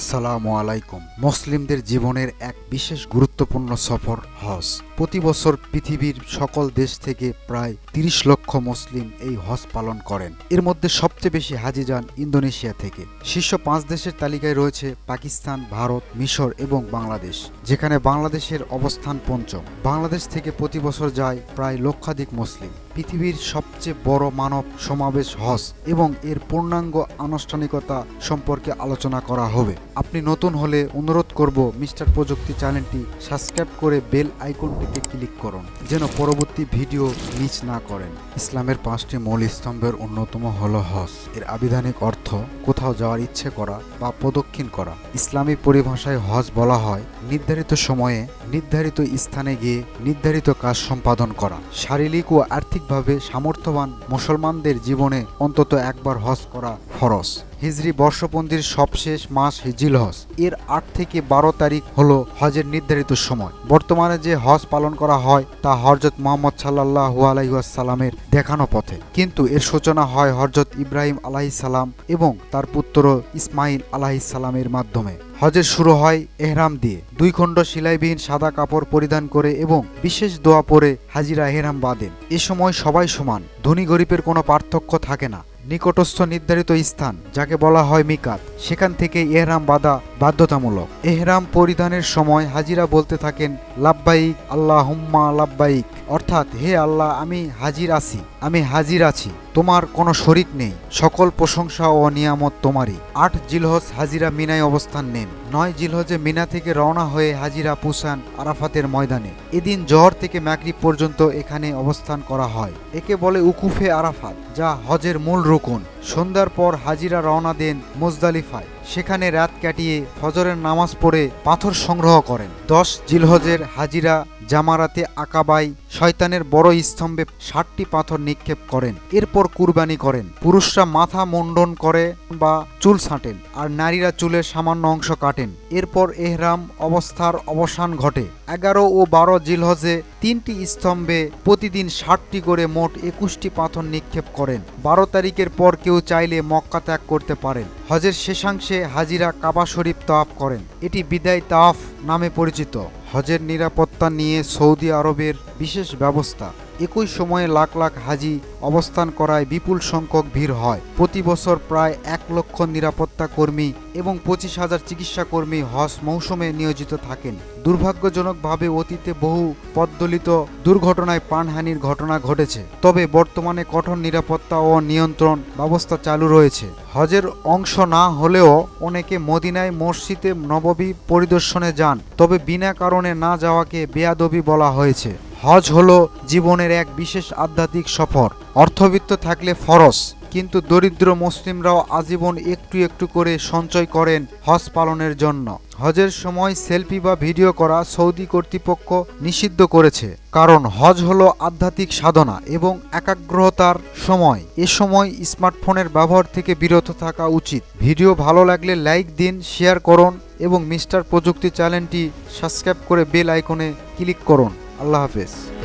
আসসালামু আলাইকুম। মুসলিমদের জীবনের এক বিশেষ গুরুত্বপূর্ণ সফর হজ। প্রতি বছর পৃথিবীর সকল দেশ থেকে প্রায় তিরিশ লক্ষ মুসলিম এই হজ পালন করেন। এর মধ্যে সবচেয়ে বেশি হাজি যান ইন্দোনেশিয়া থেকে। শীর্ষ পাঁচ দেশের তালিকায় রয়েছে পাকিস্তান, ভারত, মিশর এবং বাংলাদেশ, যেখানে বাংলাদেশের অবস্থান পঞ্চম। বাংলাদেশ থেকে প্রতি বছর যায় প্রায় লক্ষাধিক মুসলিম। পৃথিবীর সবচেয়ে বড় মানব সমাবেশ হজ এবং এর পূর্ণাঙ্গ আনুষ্ঠানিকতা সম্পর্কে আলোচনা করা হবে। আপনি নতুন হলে অনুরোধ করব মিস্টার প্রযুক্তি চ্যানেলটি সাবস্ক্রাইব করে বেল আইকনটিতে ক্লিক করুন, যেন পরবর্তী ভিডিও মিস না করেন। ইসলামের পাঁচটি মূল স্তম্ভের অন্যতম হল হজ। এর আবিধানিক অর্থ, কোথাও যাওয়ার ইচ্ছে করা বা প্রদক্ষিণ করা। ইসলামী পরিভাষায় হজ বলা হয় নির্ধারিত সময়ে নির্ধারিত স্থানে গিয়ে নির্ধারিত কাজ সম্পাদন করা। শারীরিক ও আর্থিকভাবে সামর্থ্যবান মুসলমানদের জীবনে অন্তত একবার হজ করা ফরজ হিজরি বর্ষপঞ্জির সবশেষ মাস হিজিল হজ। এর আট থেকে বারো তারিখ হলো হজের নির্ধারিত সময়। বর্তমানে যে হজ পালন করা হয়, তা হরজত মোহাম্মদ সাল্লাহ আলাইসাল্লামের দেখানো পথে। কিন্তু এর সূচনা হয় হরজত ইব্রাহিম আলাহিসাল্লাম এবং তার পুত্র ইসমাইল আলাহিসাল্লামের মাধ্যমে। হজের শুরু হয় এহরাম দিয়ে। দুই খণ্ড সিলাইবিহীন সাদা কাপড় পরিধান করে এবং বিশেষ দোয়া পরে হাজিরা এহরাম বাঁধেন। এ সময় সবাই সমান। ধনী গরিবের কোনো পার্থক্য থাকে না। নিকটস্থ নির্ধারিত স্থান যাকে বলা হয় মিকাত। সেখান থেকে এহরাম বাঁধা বাধ্যতামূলক। এহরাম পরিধানের সময় হাজিরা বলতে থাকেন, লাব্বাইক আল্লাহ হুম্মা লাব্বাইক। অর্থাৎ, হে আল্লাহ, আমি হাজির আছি, আমি হাজির আছি। তোমার কোনো শরিক নেই, সকল প্রশংসা ও নিয়ামত তোমারই। আট জিলহজ হাজিরা মিনায় অবস্থান নেন। নয় জিলহজে মিনা থেকে রওনা হয়ে হাজিরা পুসান আরাফাতের ময়দানে। এদিন জহর থেকে ম্যাকরিব পর্যন্ত এখানে অবস্থান করা হয়। একে বলে উকুফে আরাফাত, যা হজের মূল রুকুন। সন্ধ্যার পর হাজিরা রওনা দেন Spotify. সেখানে রাত কাটিয়ে ফজরের নামাজ পড়ে পাথর সংগ্রহ করেন। দশ জিলহজের হাজিরা জামারাতে আকাবাই শয়তানের বড় স্তম্ভে ষাটটি পাথর নিক্ষেপ করেন। এরপর কুরবানি করেন। পুরুষরা মাথা মুন্ডন করে বা চুল ছাঁটেন আর নারীরা চুলের সামান্য অংশ কাটেন। এরপর এহরাম অবস্থার অবসান ঘটে। এগারো ও বারো জিলহজে তিনটি স্তম্ভে প্রতিদিন ষাটটি করে মোট একুশটি পাথর নিক্ষেপ করেন। বারো তারিখের পর কেউ চাইলে মক্কা ত্যাগ করতে পারেন। হজের শেষাংশে হাজিরা কাবা শরীফ তাওয়াফ করেন। এটি বিদায় তাওয়াফ নামে পরিচিত। হজের নিরাপত্তা নিয়ে সৌদি আরবের বিশেষ ব্যবস্থা। একই সময়ে লাখ লাখ হাজি অবস্থান করায় বিপুল সংখ্যক ভিড় হয়। প্রতি বছর প্রায় এক লক্ষ নিরাপত্তা কর্মী এবং পঁচিশ হাজার চিকিৎসা কর্মী হজ মৌসুমে নিয়োজিত থাকেন। দুর্ভাগ্যজনকভাবে অতীতে বহু পদ্দলিত দুর্ঘটনায় প্রাণহানির ঘটনা ঘটেছে। তবে বর্তমানে কঠোর নিরাপত্তা ও নিয়ন্ত্রণ ব্যবস্থা চালু রয়েছে। হজের অংশ না হলেও অনেকে মদিনায় মসজিদে নববী পরিদর্শনে যান। তবে বিনা কারণে না যাওয়াকে বেয়াদবি বলা হয়েছে। হজ হলো জীবনের এক বিশেষ আধ্যাত্মিক সফর। অর্থবিত্ত থাকলে ফরজ, কিন্তু দরিদ্র মুসলিমরাও আজীবন একটু একটু করে সঞ্চয় করেন হজ পালনের জন্য। হজের সময় সেলফি বা ভিডিও করা সৌদি কর্তৃপক্ষ নিষিদ্ধ করেছে, কারণ হজ হলো আধ্যাত্মিক সাধনা এবং একাগ্রতার সময়। এ সময় স্মার্টফোনের ব্যবহার থেকে বিরত থাকা উচিত। ভিডিও ভালো লাগলে লাইক দিন, শেয়ার করুন এবং মিস্টার প্রযুক্তি চ্যানেলটি সাবস্ক্রাইব করে বেল আইকনে ক্লিক করুন। আল্লাহ হাফেজ।